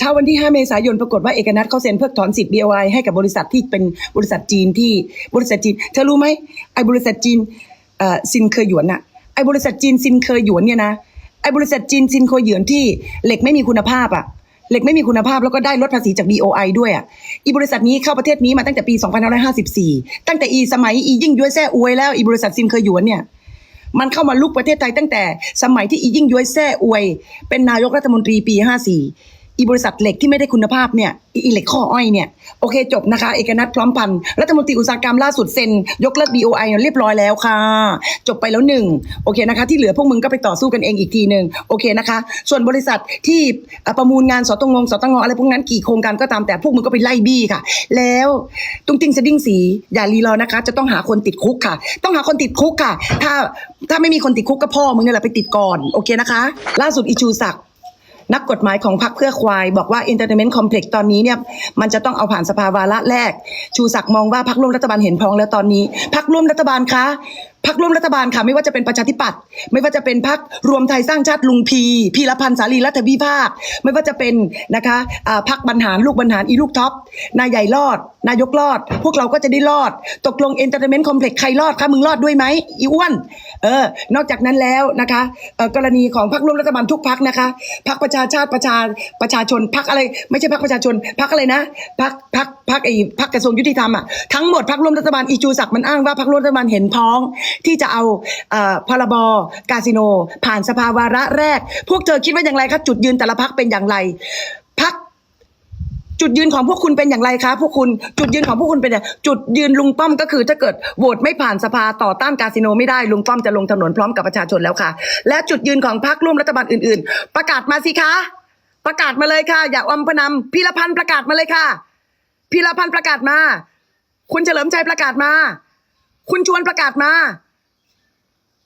เช้าวันที่ 5 เมษายนปรากฏว่าเอกนัทเขาเซ็นเพิกถอนสิทธิ์ BOI ให้กับบริษัทที่เป็นบริษัทจีนที่บริษัทจีนเธอรู้ไหมไอ้บริษัทจีนเอ่อซินเคยหยวนอะไอ้บริษัทจีนซินเคยหยวนเนี่ยนะไอ้บริษัทจีนซินเคยหยวนที่เหล็กไม่มีคุณภาพอะเหล็กไม่มีคุณภาพแล้วก็ได้ลดภาษีจาก BOI ด้วยอะ อีบริษัทนี้เข้าประเทศนี้มาตั้งแต่ปี 2554 ตั้งแต่อีสมัยอียิ่งย้วยแซ่อวยแล้วอีบริษัทซินเคยหยวนเนี่ย มันเข้ามาลุกประเทศไทยตั้งแต่สมัยที่อียิ่งย้วยแซ่อวย เป็นนายกรัฐมนตรีปี 54 อีบริษัทเหล็กที่ไม่ได้คุณภาพเนี่ยอีเหล็กข้ออ้อยเนี่ยโอเคจบนะคะเอกนัทพร้อมพันธ์รัฐมนตรีอุตสาหกรรมล่าสุดเซ็น ยกเลิก BOI เรียบร้อยแล้วค่ะ จบไปแล้วหนึ่งโอเคนะคะ ที่เหลือพวกมึงก็ไปต่อสู้กันเองอีกทีหนึ่งโอเคนะคะ ส่วนบริษัทที่ประมูลงานสตงงสตงอะไรพวกนั้นกี่โครงการก็ตามแต่พวกมึงก็ไปไล่บี้ค่ะ แล้วตุ้งติ้งสะดิ้งสีอย่ารีรอนะคะ จะต้องหาคนติดคุกค่ะ ต้องหาคนติดคุกค่ะ ถ้าถ้าไม่มีคนติดคุกก็พ่อมึงนี่แหละไปติดก่อนโอเคนะคะ ล่าสุดอีชูศักดิ์ นักกฎหมายของพรรคเพื่อควายบอกว่า Entertainment Complex ตอนนี้เนี่ยมันจะต้องเอาผ่านสภาวาระแรก ชูศักดิ์มองว่าพรรคร่วมรัฐบาลเห็นพ้องแล้วตอนนี้พรรคร่วมรัฐบาลคะ พรรคร่วมรัฐบาลค่ะไม่ว่าจะเป็นประชาธิปัตย์ไม่ว่าจะเป็นพรรครวมไทยสร้างชาติลุงพีพีรพันธ์สาลีรัฐวิภาค ไม่ว่าจะเป็นนะคะพรรคบรรหารลูกบรรหารอีลูกท็อปนายใหญ่รอด นายกรอด พวกเราก็จะได้รอด ตกลง Entertainment Complex ใครรอดคะมึงรอดด้วยไหมอีอ้วนเออนอกจากนั้นแล้วนะคะกรณีของพรรคร่วมรัฐบาลทุกพรรคนะคะพรรคประชาชาติประชาประชาชนพรรคอะไรไม่ใช่พรรคประชาชนพรรคอะไรนะพรรคพรรคพรรคไอ้พรรคกระทรวงยุติธรรมอะทั้งหมดพรรคร่วมรัฐบาลอีจูศักดิ์มันอ้างว่าพรรคร่วมรัฐบาลเห็นพ้องที่จะเอาเอ่อพรบกาสิโน ผ่านสภาวาระแรก พวกเธอคิดว่าอย่างไรคะจุดยืนแต่ละพรรคเป็นอย่างไรพรรคจุดยืนของพวกคุณเป็นอย่างไรคะพวกคุณจุดยืนของพวกคุณเป็นอย่างจุดยืนลุงป้อมก็คือ ถ้าเกิดโหวตไม่ผ่านสภาต่อต้านคาสิโนไม่ได้ลุงป้อมจะลงถนนพร้อมกับประชาชนแล้วค่ะ และจุดยืนของพรรคร่วมรัฐบาลอื่น ๆ ประกาศมาสิคะ ประกาศมาเลยค่ะ อย่าอมพนำพีรพันธ์ประกาศมาเลยค่ะพีรพันธ์ประกาศมา คุณเฉลิมชัยประกาศมา คุณชวนประกาศมา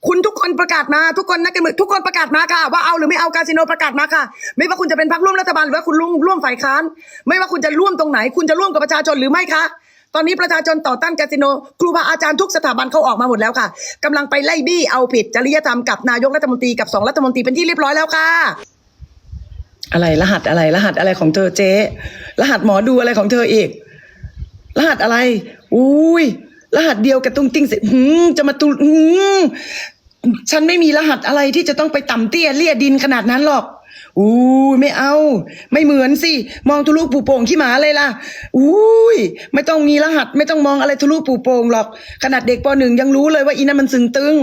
คุณทุกคนประกาศมา ทุกคนนักการเมืองทุกคนประกาศมาค่ะ ว่าเอาหรือไม่เอาคาสิโนประกาศมาค่ะ ไม่ว่าคุณจะเป็นพรรคร่วมรัฐบาลหรือว่าคุณร่วมร่วมฝ่ายค้าน ไม่ว่าคุณจะร่วมตรงไหน คุณจะร่วมกับประชาชนหรือไม่คะตอนนี้ประชาชนต่อต้านคาสิโน ครูบาอาจารย์ทุกสถาบันเขาออกมาหมดแล้วค่ะกำลังไปไล่บี้เอาผิดจริยธรรมกับนายกรัฐมนตรีกับสองรัฐมนตรีเป็นที่เรียบร้อยแล้วค่ะ อะไรรหัสอะไรรหัสอะไรของเธอเจ๊ รหัสหมอดูอะไรของเธออีก รหัสอะไร อุ้ย รหัสเดียวกับตุ้งติ้งเสร็จจะมาตุ้งฉันไม่มีรหัสอะไรที่จะต้องไปต่ำเตี้ยเลี่ยดินขนาดนั้นหรอก อู้ไม่เอา ไม่เหมือนสิ มองทะลุปูโป่งขี้หมาเลยล่ะอุ้ยไม่ต้องมีรหัส ไม่ต้องมองอะไรทะลุปูโป่งหรอก ขนาดเด็กปหนึ่งยังรู้เลยว่าอีนั่นมันสึงตึง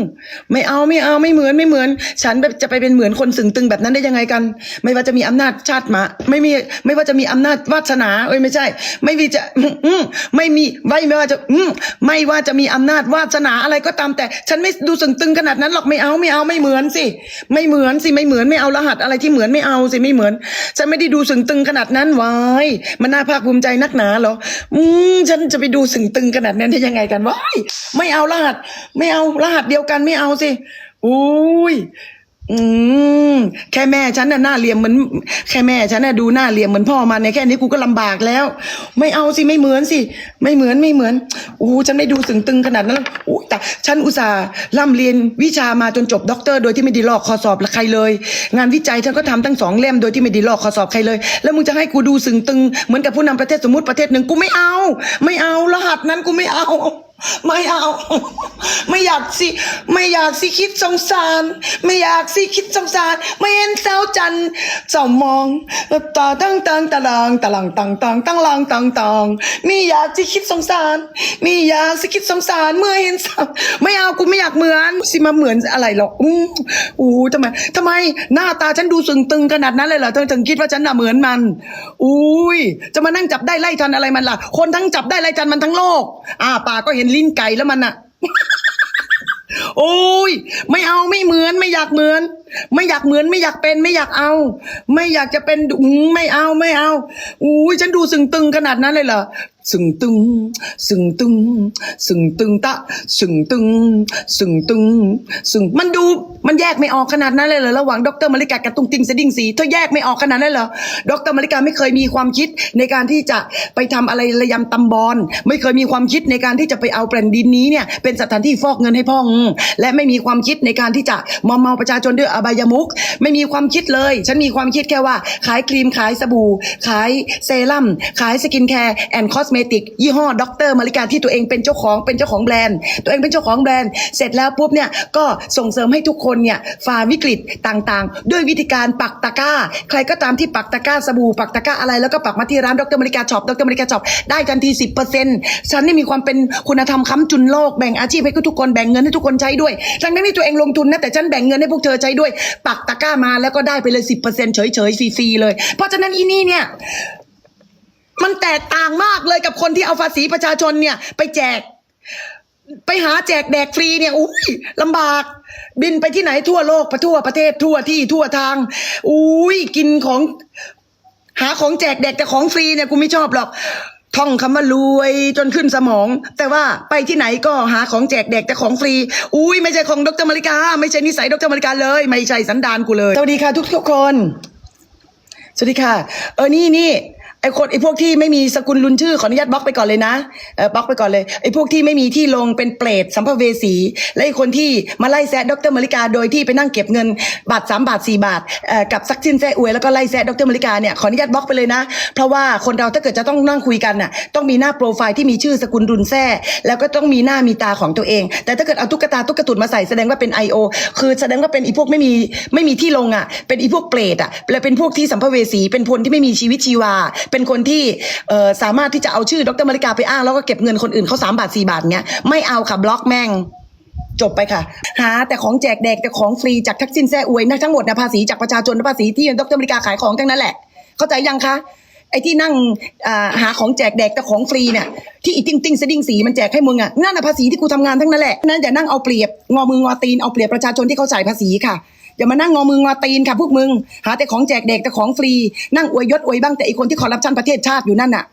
ไม่เอาไม่เอาไม่เหมือนไม่เหมือน ฉันแบบจะไปเป็นเหมือนคนสึงตึงแบบนั้นได้ยังไงกัน ไม่ว่าจะมีอำนาจชาติหมา ไม่มีไม่ว่าจะมีอำนาจวาสนาเอ้ยไม่ใช่ ไม่มีจะอืมไม่มีไม่ไม่ว่าจะอืมไม่ว่าจะมีอำนาจวาสนาอะไรก็ตามแต่ ฉันไม่ดูสึงตึงขนาดนั้นหรอกไม่เอาไม่เอาไม่เหมือนสิ ไม่เหมือนสิไม่เหมือนไม่เอารหัสอะไรที่เหมือนมือนไม่เอาสิไม่เหมือนฉันไม่ได้ดูสึงตึงขนาดนั้นไว้ายมันน่าภาคภูมิใจนักหนาเหรออืมฉันจะไปดูสึงตึงขนาดนั้นได้ยังไงกันวายไม่เอารหัส ไม่เอารหัสเดียวกันไม่เอาสิอุ้ย อืมแค่แม่ฉันน่ะหน้าเหลี่ยมเหมือนแค่แม่ฉันน่ะดูหน้าเหลี่ยมเหมือนพ่อมันเนี่ยแค่นี้กูก็ลำบากแล้ว ไม่เอาสิไม่เหมือนสิ ไม่เหมือนไม่เหมือนโอ้ฉันไม่ดูสึงตึงขนาดนั้นหรอกโอ้แต่ฉันอุตส่าห์ร่ำเรียนวิชามาจนจบด็อกเตอร์ โดยที่ไม่ได้ลอกข้อสอบใครเลย งานวิจัยฉันก็ทำตั้งสองเล่มโดยที่ไม่ได้ลอกข้อสอบใครเลย แล้วมึงจะให้กูดูสึงตึงเหมือนกับผู้นำประเทศสมมติประเทศหนึ่งกูไม่เอา ไม่เอารหัสนั้นกูไม่เอา ไม่เอา ไม่อยากสิ ไม่อยากสิคิดสงสาร ไม่อยากสิคิดสงสาร ไม่เห็นสาวจันทร์จ้ามองตาตั้งตังตะลังตะลังตังตังตั้งลังตังตังไม่อยากสิคิดสงสาร ไม่อยากสิคิดสงสาร เมื่อเห็นสาวไม่เอากูไม่อยากเหมือนสิมาเหมือนอะไรหรอกอู้อู้ทำไมทำไมหน้าตาฉันดูสึงตึงขนาดนั้นเลยเหรอเธอถึงคิดว่าฉันน่ะเหมือนมันอุ้ยจะมานั่งจับได้ไล่ทันอะไรมันล่ะ คนทั้งจับได้ไล่ทันมันทั้งโลก อ่าปากก็เห็นลิ้นไก่แล้วมันอะโอ้ย ไม่เอาไม่เหมือนไม่อยากเหมือน ไม่อยากเหมือนไม่อยากเป็นไม่อยากเอา ไม่อยากจะเป็นไม่เอาไม่เอาอุ้ยฉันดูสึงตึงขนาดนั้นเลยเหรอ สึงตึงสึงตึงสึงตึงตะสึงตึงสึงตึงสึงมันดูมันแยกไม่ออกขนาดนั้นเลยเหรอระหว่างดรมาริกากับตุ้งติงสดิ้งสีเธอแยกไม่ออกขนาดนั้นเหรอดรมาริกาไม่เคยมีความคิดในการที่จะไปทำอะไรระยำตำบอลไม่เคยมีความคิดในการที่จะไปเอาแผ่นดินนี้เนี่ยเป็นสถานที่ฟอกเงินให้พ่องและไม่มีความคิดในการที่จะมอมเมาประชาชนด้วยอบายมุก ไม่มีความคิดเลย ฉันมีความคิดแค่ว่า ขายครีมขายสบู่ ขายเซรั่มขายสกินแคร์แอนด์คอสเมติกยี่ห้อด็อกเตอร์มาริกาที่ตัวเองเป็นเจ้าของเป็นเจ้าของแบรนด์ ตัวเองเป็นเจ้าของแบรนด์ เสร็จแล้วปุ๊บเนี่ยก็ส่งเสริมให้ทุกคนเนี่ยฝ่าวิกฤตต่างๆ ด้วยวิธีการปักตะกร้า ใครก็ตามที่ปักตะกร้าสบู่ปักตะกร้าอะไรแล้วก็ปักมาที่ร้านด็อกเตอร์มาริกาช็อปด็อกเตอร์มาริกาช็อปได้ทันทีสิบเปอร์เซ็นต์ฉันนี่มีความเป็นคุณธรรมค้ำจุนโลกแบ่งอาชีพให้ทุกคนแบ่งเงินให้ทุกคนใช้ด้วยทั้งนั้นที่ตัวเองลงทุนนะแต่ฉันแบ่งเงินให้พวกเธอใช้ด้วย ปักตะกร้ามาแล้วก็ได้ไปเลยสิบเปอร์เซ็นต์เฉยๆฟรีๆเลย เพราะฉะนั้นอีนี่เนี่ย มันแตกต่างมากเลยกับคนที่เอาภาษีประชาชนเนี่ย ไปแจก ไปหาแจกแดกฟรีเนี่ยอุ้ยลำบาก บินไปที่ไหนทั่วโลกไปทั่วประเทศทั่วที่ทั่วทางอุ้ยกินของ หาของแจกแดกแต่ของฟรีเนี่ยกูไม่ชอบหรอกท่องคำว่ารวยจนขึ้นสมอง แต่ว่าไปที่ไหนก็หาของแจกแดกแต่ของฟรี อุ้ยไม่ใช่ของดรมาริกา ไม่ใช่นิสัยดรมาริกาเลย ไม่ใช่สันดานกูเลย สวัสดีค่ะทุกทุกคน สวัสดีค่ะ เออนี่นี่ ไอคนไอพวกที่ไม่มีสกุลลุนชื่อขออนุญาตบล็อกไปก่อนเลยนะเออบล็อกไปก่อนเลยไอพวกที่ไม่มีที่ลงเป็นเปรตสัมภเวสี และไอคนที่มาไล่แซะดรมาริกาโดยที่ไปนั่งเก็บเงินบาทสามบาทสี่บาทเอ่อกับซักซินแซ่อวยแล้วก็ไล่แซะดรมาริกาเนี่ยขออนุญาตบล็อกไปเลยนะ เพราะว่าคนเราถ้าเกิดจะต้องนั่งคุยกันน่ะต้องมีหน้าโปรไฟล์ที่มีชื่อสกุลรุนแซ่แล้วก็ต้องมีหน้ามีตาของตัวเอง แต่ถ้าเกิดเอาตุ๊กตาตุ๊กตุนมาใส่แสดงว่าเป็น I.O. คือแสดงว่าเป็นอีพวกไม่มีไม่มีที่ลงอะเป็นอีพวกเปรตอะและเป็นพวกที่สัมภเวสีเป็นคนที่ไม่มีชีวิตชีวาเป็นคนที่สามารถที่จะเอาชื่อดรมาริกาไปอ้างแล้วก็เก็บเงินคนอื่นเขาสามบาทสี่บาทเงี้ยไม่เอาค่ะบล็อกแม่งจบไปค่ะ หาแต่ของแจกแดกแต่ของฟรีจากทักษิณแซ่อวยนะทั้งหมดนะภาษีจากประชาชนภาษีที่ดรมาริกาขายของทั้งนั้นแหละ เข้าใจยังคะไอ้ที่นั่งหาของแจกแดกแต่ของฟรีเนี่ยที่อีติ้งติ้งสดิ้งสีมันแจกให้มึงอะนั่นน่ะภาษีที่กูทำงานทั้งนั้นแหละนั้นอย่านั่งเอาเปรียบงอมืองอตีนเอาเปรียบประชาชนที่เขาจ่ายภาษีค่ะ อย่ามานั่งงอมืองอตีนค่ะพวกมึง หาแต่ของแจกแดกแต่ของฟรี นั่งอวยยศอวยบ้างแต่อีคนที่คอร์รัปชันประเทศชาติอยู่นั่นน่ะ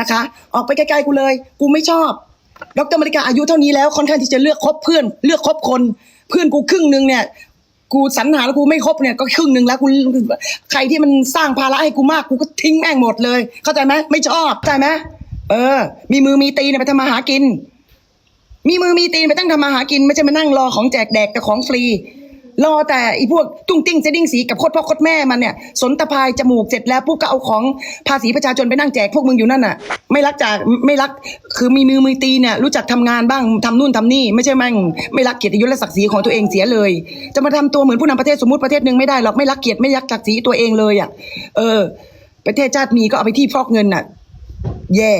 นะคะ ออกไปไกลๆกูเลย กูไม่ชอบดรมาริกาอายุเท่านี้แล้วค่อนข้างที่จะเลือกคบเพื่อนเลือกคบคน เพื่อนกูครึ่งหนึ่งเนี่ยกูสรรหาแล้วกูไม่คบเนี่ยก็ครึ่งหนึ่งแล้วกูใครที่มันสร้างภาระให้กูมากกูก็ทิ้งแม่งหมดเลย เข้าใจไหมไม่ชอบเข้าใจไหมเออ มีมือมีตีนไปทำมาหากิน มีมือมีตีนไปตั้งทำมาหากิน ไม่ใช่มานั่งรอของแจกแดกแต่ของฟรี รอแต่อีพวกตุ้งติ้งเจดิ้งสีกับโคตรพ่อโคตรแม่มันเนี่ยสนตะพายจมูกเสร็จแล้วปุ๊บก็เอาของภาษีประชาชนไปนั่งแจกพวกมึงอยู่นั่นน่ะ ไม่รักจากไม่รักคือมีมือมีตีเนี่ยรู้จักทำงานบ้างทำนู่นทำนี่ไม่ใช่แม่งไม่รักเกียรติยศและศักดิ์ศรีของตัวเองเสียเลย จะมาทำตัวเหมือนผู้นำประเทศสมมติประเทศหนึ่งไม่ได้หรอกไม่รักเกียรติไม่รักศักดิ์ศรีตัวเองเลยอะเออ ประเทศชาติมีก็เอาไปที่ฟอกเงินน่ะ แย่